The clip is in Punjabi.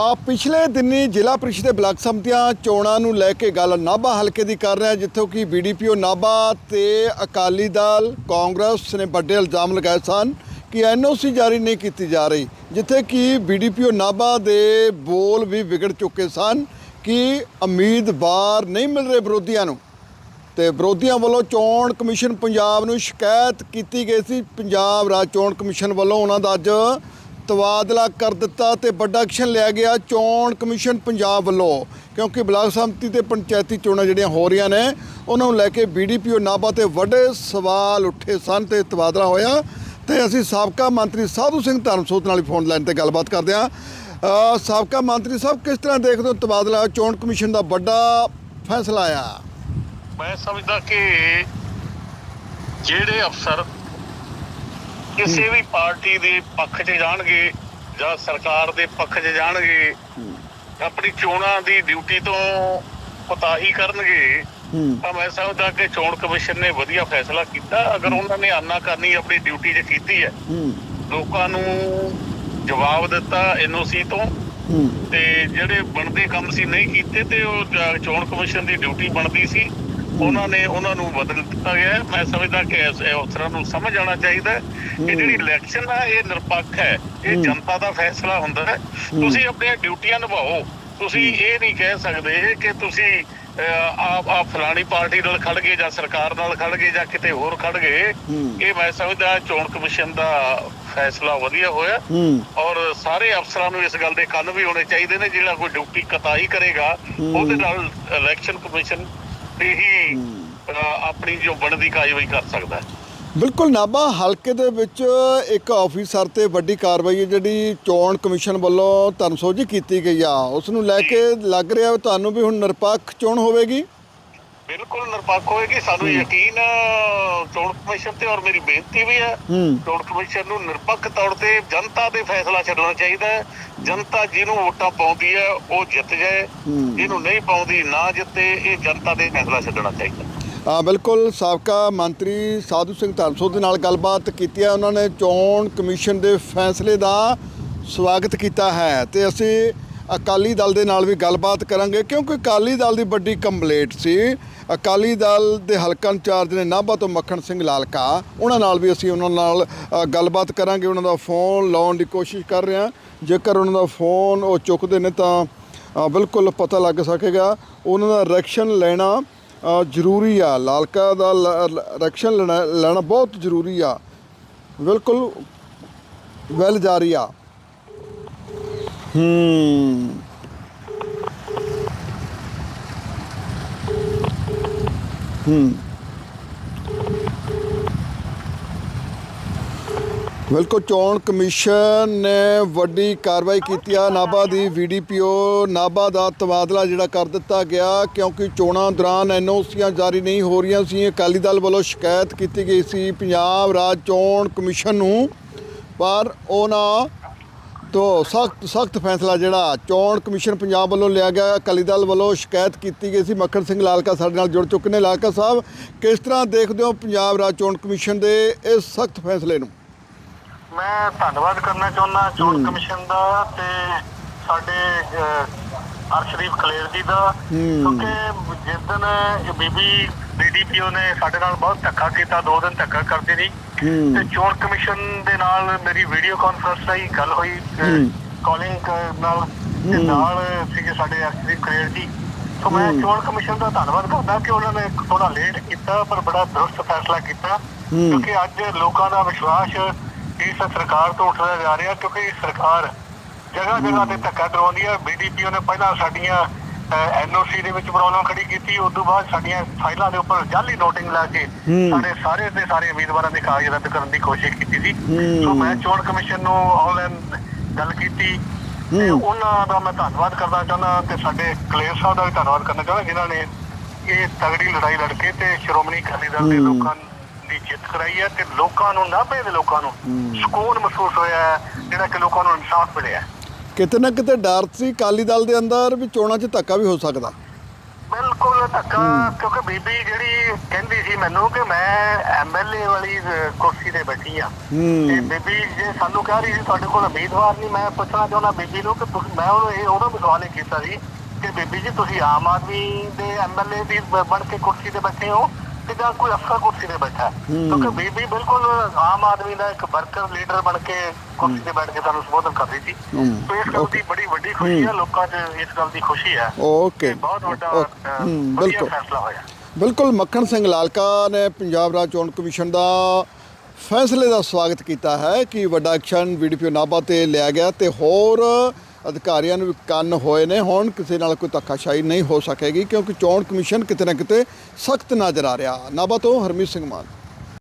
ਆ ਪਿਛਲੇ ਦਿਨੀ ਜ਼ਿਲ੍ਹਾ ਪ੍ਰੀਸ਼ਦ ਦੇ ਬਲਾਕ ਸੰਮਤੀਆਂ ਚੋਣਾਂ ਨੂੰ ਲੈ ਕੇ ਗੱਲ ਨਾਭਾ ਹਲਕੇ ਦੀ ਕਰ ਰਿਹਾ, ਜਿੱਥੋਂ ਕਿ ਬੀਡੀਪੀਓ ਨਾਭਾ ਤੇ ਅਕਾਲੀ ਦਲ ਕਾਂਗਰਸ ਨੇ ਵੱਡੇ ਇਲਜ਼ਾਮ ਲਗਾਏ ਸਨ ਕਿ ਐਨਓਸੀ ਜਾਰੀ ਨਹੀਂ ਕੀਤੀ ਜਾ ਰਹੀ, ਜਿੱਥੇ ਕਿ ਬੀਡੀਪੀਓ ਨਾਭਾ ਦੇ ਬੋਲ ਵੀ ਵਿਗੜ ਚੁੱਕੇ ਸਨ ਕਿ ਉਮੀਦਵਾਰ ਨਹੀਂ ਮਿਲ ਰਹੇ ਵਿਰੋਧੀਆਂ ਨੂੰ। ਤੇ ਵਿਰੋਧੀਆਂ ਵੱਲੋਂ ਚੋਣ ਕਮਿਸ਼ਨ ਪੰਜਾਬ ਨੂੰ ਸ਼ਿਕਾਇਤ ਕੀਤੀ ਗਈ ਸੀ। ਪੰਜਾਬ ਰਾਜ ਚੋਣ ਕਮਿਸ਼ਨ ਵੱਲੋਂ ਉਹਨਾਂ ਦਾ ਅੱਜ ਤਬਾਦਲਾ ਕਰ ਦਿੱਤਾ ਤੇ ਵੱਡਾ ਐਕਸ਼ਨ ਲਿਆ ਗਿਆ ਚੋਣ ਕਮਿਸ਼ਨ ਪੰਜਾਬ ਵੱਲੋਂ, ਕਿਉਂਕਿ ਬਲਾਕ ਸੰਮਤੀ ਤੇ ਪੰਚਾਇਤੀ ਚੋਣਾਂ ਜਿਹੜੀਆਂ ਹੋ ਰਹੀਆਂ ਨੇ, ਉਹਨਾਂ ਨੂੰ ਲੈ ਕੇ ਬੀਡੀਪੀਓ ਨਾਭਾ ਤੇ ਵੱਡੇ ਸਵਾਲ ਉੱਠੇ ਸਨ ਤੇ ਤਬਾਦਲਾ ਹੋਇਆ ਤੇ ਅਸੀਂ ਸਾਬਕਾ ਮੰਤਰੀ ਸਾਧੂ ਸਿੰਘ ਧਰਮਸੋਤ ਨਾਲ ਫੋਨ ਲਾਈਨ ਤੇ ਗੱਲਬਾਤ ਕਰਦੇ ਹਾਂ। ਸਾਬਕਾ ਮੰਤਰੀ ਸਾਹਿਬ, ਕਿਸ ਤਰ੍ਹਾਂ ਦੇਖਦੇ ਹੋ ਤਬਾਦਲਾ, ਚੋਣ ਕਮਿਸ਼ਨ ਦਾ ਵੱਡਾ ਫੈਸਲਾ ਆਇਆ? ਮੈਂ ਸਮਝਦਾ ਕਿ ਜਿਹੜੇ ਅਫਸਰ ਕਿਸੇ ਵੀ ਪਾਰਟੀ ਦੇ ਪੱਖ 'ਚ ਜਾਣਗੇ ਜਾਂ ਸਰਕਾਰ ਦੇ ਪੱਖ 'ਚ ਜਾਣਗੇ ਆਪਣੀ ਚੋਣਾਂ ਦੀ ਡਿਊਟੀ ਤੋਂ ਕੋਤਾਹੀ ਕਰਨਗੇ ਤਾਂ ਮੈਂ ਸਮਝਦਾ ਕਿ ਚੋਣ ਕਮਿਸ਼ਨ ਨੇ ਵਧੀਆ ਫੈਸਲਾ ਕੀਤਾ ਅਗਰ ਉਹਨਾਂ ਨੇ ਆਨਾ ਕਰਨੀ ਆਪਣੀ ਡਿਊਟੀ 'ਚ ਕੀਤੀ ਹੈ। ਲੋਕਾਂ ਨੂੰ ਜਵਾਬ ਦਿੱਤਾ ਐਨਓਸੀ ਤੋਂ। ਤੇ ਜਿਹੜੇ ਬਣਦੇ ਕੰਮ ਸੀ ਨਹੀਂ ਕੀਤੇ ਤੇ ਉਹ ਚੋਣ ਕਮਿਸ਼ਨ ਦੀ ਡਿਊਟੀ ਬਣਦੀ ਸੀ। ਉਹਨਾਂ ਨੇ ਉਹਨਾਂ ਨੂੰ ਬਦਲ ਦਿੱਤਾ ਗਿਆ ਹੈ। ਮੈਂ ਸਮਝਦਾ ਕਿ ਇਸ ਅਫਸਰਾਂ ਨੂੰ ਸਮਝ ਆਉਣਾ ਚਾਹੀਦਾ ਹੈ ਕਿ ਜਿਹੜੀ ਇਲੈਕਸ਼ਨ ਆ ਇਹ ਨਿਰਪੱਖ ਹੈ। ਇਹ। ਜਨਤਾ ਦਾ ਫੈਸਲਾ ਹੁੰਦਾ ਹੈ। ਤੁਸੀਂ ਆਪਣੀਆਂ ਡਿਊਟੀਆਂ ਨਿਭਾਓ। ਤੁਸੀਂ ਇਹ ਨਹੀਂ ਕਹਿ ਸਕਦੇ ਕਿ ਤੁਸੀਂ ਆਪ ਆ ਫਲਾਣੀ ਪਾਰਟੀ ਨਾਲ ਖੜ ਗਏ ਜਾਂ ਸਰਕਾਰ ਨਾਲ ਖੜ ਗਏ ਜਾਂ ਕਿਤੇ ਹੋਰ ਖੜ ਗਏ। ਇਹ ਮੈਂ ਸਮਝਦਾ ਚੋਣ ਕਮਿਸ਼ਨ ਦਾ ਫੈਸਲਾ ਵਧੀਆ ਹੋਇਆ। ਔਰ ਸਾਰੇ ਅਫਸਰਾਂ ਨੂੰ ਇਸ ਗੱਲ ਦੇ ਕੰਨ ਵੀ ਹੋਣੇ ਚਾਹੀਦੇ ਨੇ ਜਿਹੜਾ ਕੋਈ ਡਿਊਟੀ ਕਤਾਈ ਕਰੇਗਾ। ਉਹਦੇ ਨਾਲ ਇਲੈਕਸ਼ਨ ਕਮਿਸ਼ਨ ਹੀ ਅਹ, ਆਪਣੀ ਜੋ ਬਣਦੀ ਕਾਰਵਾਈ ਕਰ ਸਕਦਾ ਹੈ। ਬਿਲਕੁਲ ਨਾਭਾ ਹਲਕੇ ਦੇ ਵਿੱਚ ਇੱਕ ਆਫੀਸਰ ਤੇ ਵੱਡੀ ਕਾਰਵਾਈ ਹੈ ਜਿਹੜੀ ਚੋਣ ਕਮਿਸ਼ਨ ਵੱਲੋਂ ਧਰਮਸੋਝੀ ਕੀਤੀ ਗਈ ਆ। ਉਸ ਨੂੰ ਲੈ ਕੇ ਲੱਗ ਰਿਹਾ ਤੁਹਾਨੂੰ ਵੀ ਹੁਣ ਨਿਰਪੱਖ ਚੋਣ ਹੋਵੇਗੀ। ਬਿਲਕੁਲ ਨਿਰਪੱਖ ਹੋਏਗੀ। ਸਾਨੂੰ ਯਕੀਨ ਚੋਣ ਕਮਿਸ਼ਨ ਤੇ ਔਰ ਮੇਰੀ ਬੇਨਤੀ ਵੀ ਹੈ। ਚੋਣ ਕਮਿਸ਼ਨ ਨੂੰ ਨਿਰਪੱਖ ਤੌਰ ਤੇ ਜਨਤਾ ਦੇ ਫੈਸਲਾ ਛੱਡਣਾ ਚਾਹੀਦਾ ਹੈ। ਜਨਤਾ ਜਿਹਨੂੰ ਵੋਟਾਂ ਪਾਉਂਦੀ ਹੈ ਉਹ ਜਿੱਤ ਜਾਏ। ਜਿਹਨੂੰ ਨਹੀਂ ਪਾਉਂਦੀ ਨਾ ਜਿੱਤੇ ਇਹ ਜਨਤਾ ਦੇ ਫੈਸਲਾ ਛੱਡਣਾ ਚਾਹੀਦਾ। ਆ ਬਿਲਕੁਲ ਸਾਬਕਾ ਮੰਤਰੀ ਸਾਧੂ ਸਿੰਘ ਧਰਮਸੋਤ ਦੇ ਨਾਲ ਗੱਲਬਾਤ ਕੀਤੀ ਹੈ। ਉਹਨਾਂ ਨੇ ਚੋਣ ਕਮਿਸ਼ਨ ਦੇ ਫੈਸਲੇ ਦਾ ਸਵਾਗਤ ਕੀਤਾ ਹੈ। ਤੇ ਅਸੀਂ ਅਕਾਲੀ ਦਲ ਦੇ ਨਾਲ ਵੀ ਗੱਲਬਾਤ ਕਰਾਂਗੇ, ਕਿਉਂਕਿ ਅਕਾਲੀ ਦਲ ਦੀ ਵੱਡੀ ਕੰਪਲੇਂਟ ਸੀ, ਅਕਾਲੀ ਦਲ ਦੇ ਹਲਕਾ ਇੰਚਾਰਜ ਨੇ ਨਾਭਾ ਤੋਂ ਮੱਖਣ ਸਿੰਘ ਲਾਲਕਾ, ਉਹਨਾਂ ਨਾਲ ਵੀ ਅਸੀਂ ਉਹਨਾਂ ਨਾਲ ਗੱਲਬਾਤ ਕਰਾਂਗੇ, ਉਹਨਾਂ ਦਾ ਫੋਨ ਲਾਉਣ ਦੀ ਕੋਸ਼ਿਸ਼ ਕਰ ਰਹੇ ਹਾਂ। ਜੇਕਰ ਉਹਨਾਂ ਦਾ ਫੋਨ ਉਹ ਚੁੱਕਦੇ ਨੇ ਤਾਂ ਬਿਲਕੁਲ ਪਤਾ ਲੱਗ ਸਕੇਗਾ। ਉਹਨਾਂ ਦਾ ਰੈਕਸ਼ਨ ਲੈਣਾ ਜ਼ਰੂਰੀ ਆ। ਲਾਲਕਾ ਦਾ ਰਿਐਕਸ਼ਨ ਲੈਣਾ ਲੈਣਾ ਬਹੁਤ ਜ਼ਰੂਰੀ ਆ। ਬਿਲਕੁਲ ਵੈਲ ਜਾਰੀ ਆ। ਹੂੰ। ਹੂੰ। ਬਿਲਕੁਲ ਚੋਣ ਕਮਿਸ਼ਨ ਨੇ ਵੱਡੀ ਕਾਰਵਾਈ ਕੀਤੀ ਆ। ਨਾਭਾ ਦੀ ਵੀਡੀਪੀਓ ਨਾਭਾ ਦਾ ਤਬਾਦਲਾ ਜਿਹੜਾ ਕਰ ਦਿੱਤਾ ਗਿਆ, ਕਿਉਂਕਿ ਚੋਣਾਂ ਦੌਰਾਨ ਐਨਓਸੀਆਂ ਜਾਰੀ ਨਹੀਂ ਹੋ ਰਹੀਆਂ ਸੀ। ਅਕਾਲੀ ਦਲ ਵੱਲੋਂ ਸ਼ਿਕਾਇਤ ਕੀਤੀ ਗਈ ਸੀ। ਪੰਜਾਬ ਰਾਜ ਚੋਣ ਕਮਿਸ਼ਨ ਨੂੰ, ਪਰ ਉਹਨਾਂ ਤੋਂ ਸਖਤ ਸਖਤ ਫੈਸਲਾ ਜਿਹੜਾ ਚੋਣ ਕਮਿਸ਼ਨ ਪੰਜਾਬ ਵੱਲੋਂ ਲਿਆ ਗਿਆ ਅਕਾਲੀ ਦਲ ਵੱਲੋਂ ਸ਼ਿਕਾਇਤ ਕੀਤੀ ਗਈ ਸੀ। ਮੱਖਣ ਸਿੰਘ ਲਾਲਕਾ ਸਾਡੇ ਨਾਲ ਜੁੜ ਚੁੱਕੇ ਨੇ। ਲਾਲਕਾ ਸਾਹਿਬ ਕਿਸ ਤਰ੍ਹਾਂ ਦੇਖਦੇ ਹੋ ਪੰਜਾਬ ਰਾਜ ਚੋਣ ਕਮਿਸ਼ਨ ਦੇ ਇਸ ਸਖਤ ਫੈਸਲੇ ਨੂੰ? ਮੈਂ ਧੰਨਵਾਦ ਕਰਨਾ ਚਾਹੁੰਦਾ ਚੋਣ ਕਮਿਸ਼ਨ ਦਾ ਤੇ ਸਾਡੇ ਅਰਸ਼ਦੀਪ ਖਲੇਰ ਜੀ ਦਾ। ਕਿਉਂਕਿ ਜਿਸ ਦਿਨ ਬੀਬੀ ਬੀਡੀਪੀਓ ਨੇ ਸਾਡੇ ਨਾਲ ਬਹੁਤ ਧੱਕਾ ਕੀਤਾ ਦੋ ਦਿਨ ਧੱਕਾ ਕਰਦੇ ਨਹੀਂ। ਤੇ ਚੋਣ ਕਮਿਸ਼ਨ ਦੇ ਨਾਲ ਮੇਰੀ ਵੀਡੀਓ ਕਾਨਫਰੰਸ ਰਾਹੀਂ ਗੱਲ ਹੋਈ। ਕਾਲਿੰਗ ਨਾਲ ਤੇ। ਨਾਲ ਸੀਗੇ ਸਾਡੇ ਅਰਸ਼ਦੀਪ ਖਲੇਰ ਜੀ ਸੋ ਮੈਂ ਚੋਣ ਕਮਿਸ਼ਨ ਦਾ ਧੰਨਵਾਦ ਕਰਦਾ ਕਿ ਉਹਨਾਂ ਨੇ ਥੋੜਾ ਲੇਟ ਕੀਤਾ ਪਰ ਬੜਾ ਦਰੁਸਤ ਫੈਸਲਾ ਕੀਤਾ। ਕਿਉਂਕਿ ਅੱਜ ਲੋਕਾਂ ਦਾ ਵਿਸ਼ਵਾਸ ਇਸ ਸਰਕਾਰ ਤੋਂ ਉੱਠਦਾ ਜਾ ਰਿਹਾ ਕਿਉਂਕਿ ਸਰਕਾਰ ਜਗ੍ਹਾ ਜਗ੍ਹਾ ਤੇ ਧੱਕਾ ਕਰਵਾਉਂਦੀ ਹੈ ਬੀਡੀਪੀਓ ਨੇ ਪਹਿਲਾਂ ਸਾਡੀਆਂ ਐਨਓਸੀ ਦੇ ਵਿੱਚ ਪ੍ਰੋਬਲਮ ਖੜੀ ਕੀਤੀ ਉਸ ਤੋਂ ਬਾਅਦ ਸਾਡੀਆਂ ਫਾਈਲਾਂ ਦੇ ਉੱਪਰ ਜਾਲੀ ਨੋਟਿੰਗ ਲਾ ਕੇ। ਸਾਡੇ ਸਾਰੇ ਦੇ ਸਾਰੇ ਉਮੀਦਵਾਰਾਂ ਦੇ ਕਾਗਜ਼ ਰੱਦ ਕਰਨ ਦੀ ਕੋਸ਼ਿਸ਼ ਕੀਤੀ ਸੀ। ਸੋ ਮੈਂ ਚੋਣ ਕਮਿਸ਼ਨ ਨੂੰ ਆਨਲਾਈਨ ਗੱਲ ਕੀਤੀ ਤੇ। ਉਹਨਾਂ ਦਾ ਮੈਂ ਧੰਨਵਾਦ ਕਰਨਾ ਚਾਹੁੰਦਾ ਤੇ ਸਾਡੇ ਕਲੇਰ ਸਾਹਿਬ ਦਾ ਵੀ ਧੰਨਵਾਦ ਕਰਨਾ ਚਾਹੁੰਦਾ ਜਿਨ੍ਹਾਂ ਨੇ ਇਹ ਤਗੜੀ ਲੜਾਈ ਲੜ ਕੇ ਤੇ ਸ਼੍ਰੋਮਣੀ ਅਕਾਲੀ ਦਲ ਦੇ। ਲੋਕਾਂ ਦੀ ਜਿੱਤ ਕਰਾਈ ਹੈ ਤੇ ਲੋਕਾਂ ਨੂੰ ਨਾਭੇ ਦੇ ਲੋਕਾਂ ਨੂੰ ਸਕੂਨ ਮਹਿਸੂਸ ਹੋਇਆ ਜਿਹੜਾ ਕਿ ਲੋਕਾਂ ਨੂੰ ਇਨਸਾਫ ਮਿਲਿਆ। ਕਿਤੇ ਨਾ ਕਿਤੇ ਡਰ ਸੀ ਅਕਾਲੀ ਦਲ ਦੇ ਅੰਦਰ ਵੀ ਚੋਣਾਂ 'ਚ ਧੱਕਾ ਵੀ ਹੋ ਸਕਦਾ। ਬਿਲਕੁਲ ਧੱਕਾ ਕਿਉਂਕਿ ਬੀਬੀ ਜਿਹੜੀ ਕਹਿੰਦੀ ਸੀ ਮੈਨੂੰ ਕਿ ਮੈਂ ਐਮਐਲਏ ਵਾਲੀ ਕੁਰਸੀ ਤੇ ਬੈਠੀ ਆ। ਤੇ ਬੀਬੀ ਜੇ ਸਾਨੂੰ ਕਹਿ ਰਹੀ ਸੀ ਤੁਹਾਡੇ ਕੋਲ ਉਮੀਦਵਾਰ ਨਹੀਂ ਮੈਂ ਪੁੱਛਣਾ ਚਾਹੁੰਦਾ ਬੀਬੀ ਨੂੰ ਕਿ ਮੈਂ ਉਹਨੂੰ ਇਹ ਉਹਦਾ ਸਵਾਲ ਕੀਤਾ ਸੀ ਕਿ ਬੀਬੀ ਜੀ ਤੁਸੀਂ ਆਮ ਆਦਮੀ ਦੇ ਐਮਐਲਏ ਦੀ ਬਣ ਕੇ ਕੁਰਸੀ ਤੇ ਬੈਠੇ ਹੋ ਤੇ ਜਾਂ ਕੋਈ ਅਫਸਰ ਕੁਰਸੀ ਤੇ ਬੈਠਾ ਹੈ? ਕਿਉਂਕਿ ਬੀਬੀ ਬਿਲਕੁਲ ਆਮ ਆਦਮੀ ਦਾ ਇੱਕ ਵਰਕਰ ਲੀਡਰ ਬਣ ਕੇ ਕੁਰਸੀ ਤੇ ਬੈਠ ਕੇ ਸਾਨੂੰ ਸੰਬੋਧਨ ਕਰ ਰਹੀ ਸੀ। ਹੂੰ, ਤੇ ਇਸ ਗੱਲ ਦੀ ਬੜੀ ਵੱਡੀ ਖੁਸ਼ੀ ਹੈ ਲੋਕਾਂ 'ਚ ਇਸ ਗੱਲ ਦੀ ਖੁਸ਼ੀ ਹੈ ਓਕੇ। ਬਹੁਤ ਵੱਡਾ ਹੂੰ, ਵਧੀਆ ਬਿਲਕੁਲ। ਫੈਸਲਾ ਹੋਇਆ। ਬਿਲਕੁਲ ਮੱਖਣ ਸਿੰਘ ਲਾਲਕਾ ਨੇ ਪੰਜਾਬ ਰਾਜ ਚੋਣ ਕਮਿਸ਼ਨ ਦਾ ਫੈਸਲੇ ਦਾ ਸਵਾਗਤ ਕੀਤਾ ਹੈ ਕਿ ਵੱਡਾ ਐਕਸ਼ਨ ਵੀਡੀਪੀ ਨਾਭਾ ਤੇ ਲਿਆ ਗਿਆ ਤੇ ਹੋਰ ਅਧਿਕਾਰੀਆਂ ਨੂੰ ਕੰਨ ਹੋਏ ਨੇ। ਹੁਣ ਕਿਸੇ ਨਾਲ ਕੋਈ ਧੱਕਾਸ਼ਾਹੀ ਨਹੀਂ ਹੋ ਸਕੇਗੀ ਕਿਉਂਕਿ ਚੋਣ ਕਮਿਸ਼ਨ ਕਿਤੇ ਨਾ ਕਿਤੇ ਸਖਤ ਨਜ਼ਰ ਆ ਰਿਹਾ। ਨਾਭਾ ਤੋਂ ਹਰਮੀਤ ਸਿੰਘ ਮਾਨ।